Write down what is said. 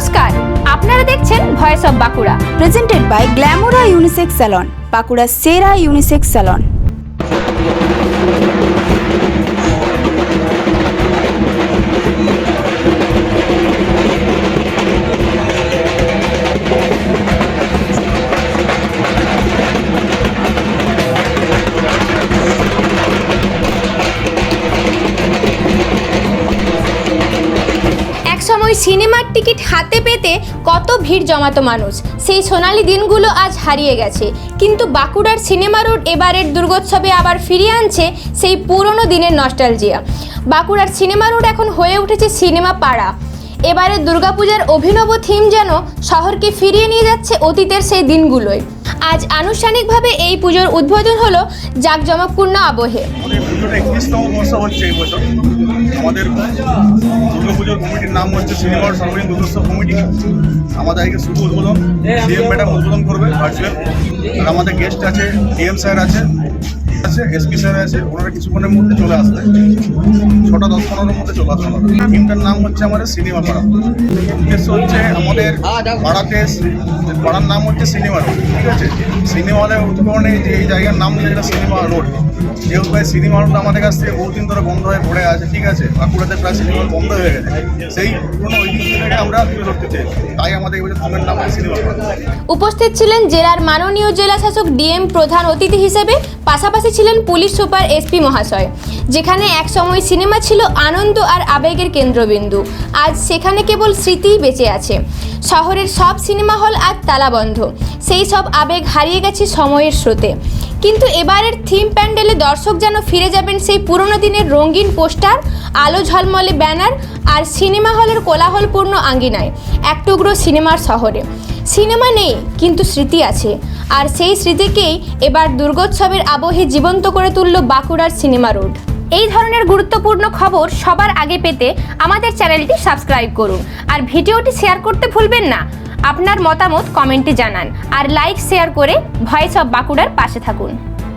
নমস্কার, আপনারা দেখছেন voice of Bankura presented by Glamora unisex salon Bankura সেরা ইউনিসেক্স স্যালন একসময় সিনেমার টিকিট হাতে পেতে কত ভিড় জমাতো মানুষ। সেই সোনালি দিনগুলো আজ হারিয়ে গেছে। কিন্তু বাঁকুড়ার সিনেমা রোড এবারের দুর্গোৎসবে আবার ফিরিয়ে আনছে সেই পুরনো দিনের নস্টালজিয়া বাঁকুড়ার সিনেমা রোড এখন হয়ে উঠেছে সিনেমা পাড়া। এবারে দুর্গাপূজার অভিনব থিম যেন শহরকে ফিরিয়ে নিয়ে যাচ্ছে অতীতের সেই দিনগুলোয়। আজ আনুষ্ঠানিকভাবে এই পুজোর উদ্বোধন হলো জাঁকজমকপূর্ণ আবহে। আমাদের পুজোটা হচ্ছে আমাদের দুর্গা পুজোর কমিটির নাম হচ্ছে সিনেমার সর্বজনীন দুর্গোৎসব কমিটি আমাদের আজকে শুভ উদ্বোধন। সিএম ম্যাডাম উদ্বোধন করবে ভার্চুয়াল আর আমাদের গেস্ট আছে ডিএম স্যার আছে। আছে এসপি স্যার আছে, ওনারা কিছুক্ষণের মধ্যে চলে আসবে ছটা, দশ, পনেরোর মধ্যে চলে আসবে ওনারা। টিমটার নাম হচ্ছে আমাদের সিনেমা পাড়া। উদ্দেশ্য হচ্ছে আমাদের পাড়াতে পাড়ার নাম হচ্ছে সিনেমা রোড, ঠিক আছে? সিনেমা হলের উৎকরণে যে এই জায়গার নাম দিয়েছে এটা সিনেমা রোড। যেহেতু ভাই সিনেমা হলটা আমাদের কাছ থেকে বহুদিন ধরে বন্ধ হয়ে পড়ে আছে, ঠিক আছে? বাঁকুড়াতে প্রায় সিনেমা বন্ধ হয়ে গেছে। সেই পুরোনো ঐতিহ্যটাকে আমরা তুলে ধরতে চাই। তাই আমাদের এবছর থিমের নাম হচ্ছে সিনেমা উপস্থিত ছিলেন জেলার মাননীয় জেলা শাসক ডিএম প্রধান অতিথি হিসেবে, পাশাপাশি ছিলেন পুলিশ সুপার এসপি মহাশয়, যেখানে একসময় সিনেমা ছিল আনন্দ আর আবেগের কেন্দ্রবিন্দু। আজ সেখানে কেবল স্মৃতিই বেঁচে আছে। শহরের সব সিনেমা হল আজ তালাবন্ধ সেই সব আবেগ হারিয়ে গেছে সময়ের স্রোতে। কিন্তু এবারের থিম প্যান্ডেলে দর্শক যেন ফিরে যাবেন সেই পুরনো দিনের রঙিন পোস্টার, আলো ঝলমলে ব্যানার আর সিনেমা হলের কোলাহলপূর্ণ আঙ্গিনায়, এক টুকরো সিনেমার শহরে। সিনেমা নেই, কিন্তু স্মৃতি আছে। আর সেই স্মৃতিকেই এবার দুর্গোৎসবের আবহে জীবন্ত করে তুলল বাঁকুড়ার সিনেমা রোড। এই ধরনের গুরুত্বপূর্ণ খবর সবার আগে পেতে আমাদের চ্যানেলটি সাবস্ক্রাইব করুন। আর ভিডিওটি শেয়ার করতে ভুলবেন না। আপনার মতামত কমেন্টে জানান। আর লাইক, শেয়ার করে ভয়েস অব বাঁকুড়ার পাশে থাকুন।